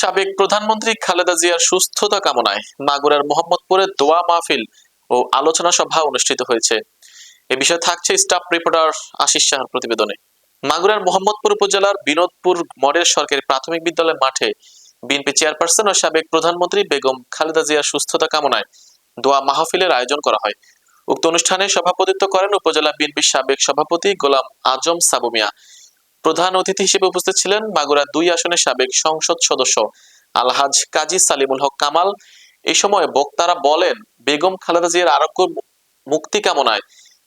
সাবেক প্রধানমন্ত্রী খালেদা জিয়ার সুস্থতা কামনায় মাগুরার মোহাম্মদপুরে দোয়া মাহফিল ও আলোচনা সভা অনুষ্ঠিত হয়েছে। এ বিষয়ে থাকছে স্টাফ রিপোর্টার আশিস শাহর প্রতিবেদনে। মাগুরার মোহাম্মদপুর উপজেলার বিনোদপুর মডেল সরকারি প্রাথমিক বিদ্যালয় মাঠে বিএনপি চেয়ারপারসন ও সাবেক প্রধানমন্ত্রী বেগম খালেদা জিয়ার সুস্থতা কামনায় দোয়া মাহফিলের আয়োজন করা হয়। উক্ত অনুষ্ঠানে সভাপতিত্ব করেন উপজেলা বিএনপির সাবেক সভাপতি গোলাম আজম সাবু মিয়া। প্রধান অতিথি হিসেবে উপস্থিত ছিলেন মাগুরা দুই আসনের সাবেক সংসদ সদস্য আলহাজ কাজী সালিমুল হক কামাল। এই সময় বক্তারা বলেন, বেগম খালেদা জিয়ার আরোগ্য মুক্তি কামনায়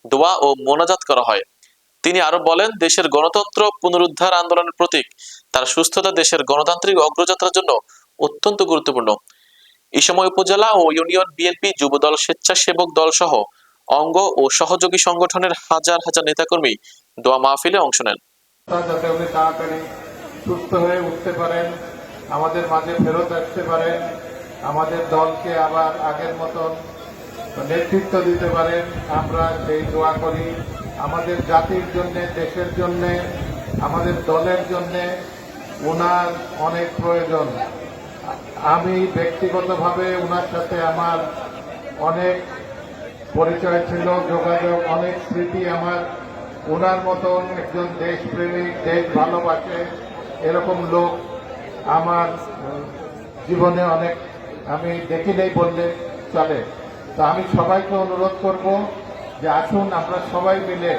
দোয়া ও মোনাজাত করা হয়। তিনি আরও বলেন, দেশের গণতন্ত্র পুনরুদ্ধার আন্দোলনের প্রতীক। তার সুস্থতা দেশের গণতান্ত্রিক অগ্রযাত্রার জন্য অত্যন্ত গুরুত্বপূর্ণ। এই সময় উপজেলা ও ইউনিয়ন বিএনপি যুবদল স্বেচ্ছাসেবক দল সহ অঙ্গ ও সহযোগী সংগঠনের হাজার হাজার নেতাকর্মী দোয়া মাহফিলে অংশ নেন। যাতে উনি তাড়াতাড়ি সুস্থ হয়ে উঠতে পারেন, আমাদের মাঝে ফেরত আসতে পারেন, আমাদের দলকে আবার আগের মতন নেতৃত্ব দিতে পারেন, আমরা সেই দোয়া করি। আমাদের জাতির জন্যে, দেশের জন্যে, আমাদের দলের জন্যে ওনার অনেক প্রয়োজন। আমি ব্যক্তিগতভাবে ওনার সাথে আমার অনেক পরিচয় ছিল, যোগাযোগ, অনেক স্মৃতি আমার। ওনার মতন একজন দেশপ্রেমিক, দেশ ভালোবাসে এরকম লোক আমার জীবনে অনেক, আমি দেখি নেই বললে চলে। তো আমি সবাইকে অনুরোধ করব যে আসুন, আমরা সবাই মিলে,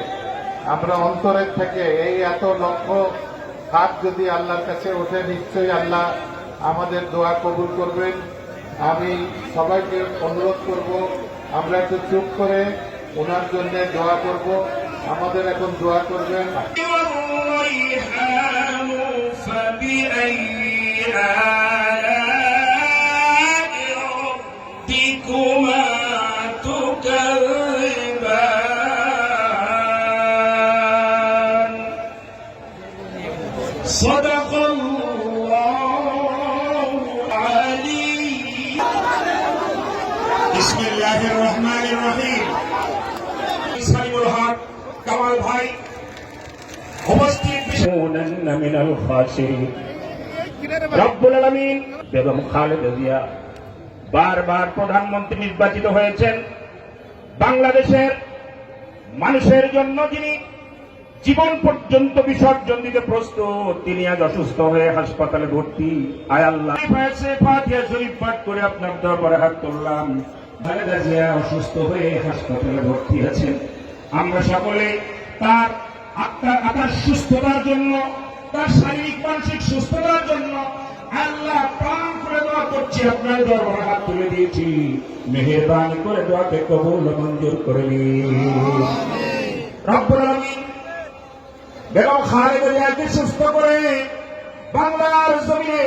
আমরা অন্তরের থেকে এই এত লক্ষ হাত যদি আল্লাহর কাছে ওঠে, নিশ্চয়ই আল্লাহ আমাদের দোয়া কবুল করবেন। আমি সবাইকে অনুরোধ করব, আমরা একটু চুপ করে ওনার জন্য দোয়া করব। আমাদের এখন দোয়া করবেন والريحان فبأي آلاء ربكما تكذبان صدق الله العلي بسم الله الرحمن الرحيم সালিমুল হক কামাল ভাই প্রধানমন্ত্রী নির্বাচিত হয়েছেন। বাংলাদেশের মানুষের জন্য যিনি জীবন পর্যন্ত বিসর্জন দিতে প্রস্তুত তিনি আজ অসুস্থ হয়ে হাসপাতালে ভর্তি। আয় করে আপনার দরবারে হাত তুললাম। অসুস্থ হয়ে হাসপাতালে ভর্তি আছেন। আমরা সকলে তার আত্মার আত্মার সুস্থতার জন্য তার শারীরিক মানসিক সুস্থতার জন্য আল্লাহ প্রাণ করে দোয়া করছি আপনার দরবারে হাত তুলে দিয়েছি। মেহেরবানি করে দোয়াকে কবুল মঞ্জুর করে রব্বুল আলামিন বেগম খালেদা জিয়াকে সুস্থ করে বাংলার জমিনে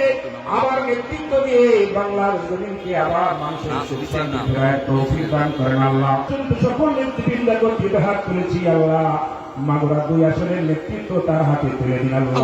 আবার নেতৃত্ব দিয়ে বাংলার জমিনকে আবার মানুষের তৌফিক দান করেন আল্লাহ। কিন্তু সকল নেতৃবৃন্দ কর্তৃক হাত তুলেছি আল্লাহ। মাগুরা দুই আসনের নেতৃত্ব তার হাতে তুলে দিন আল্লাহ।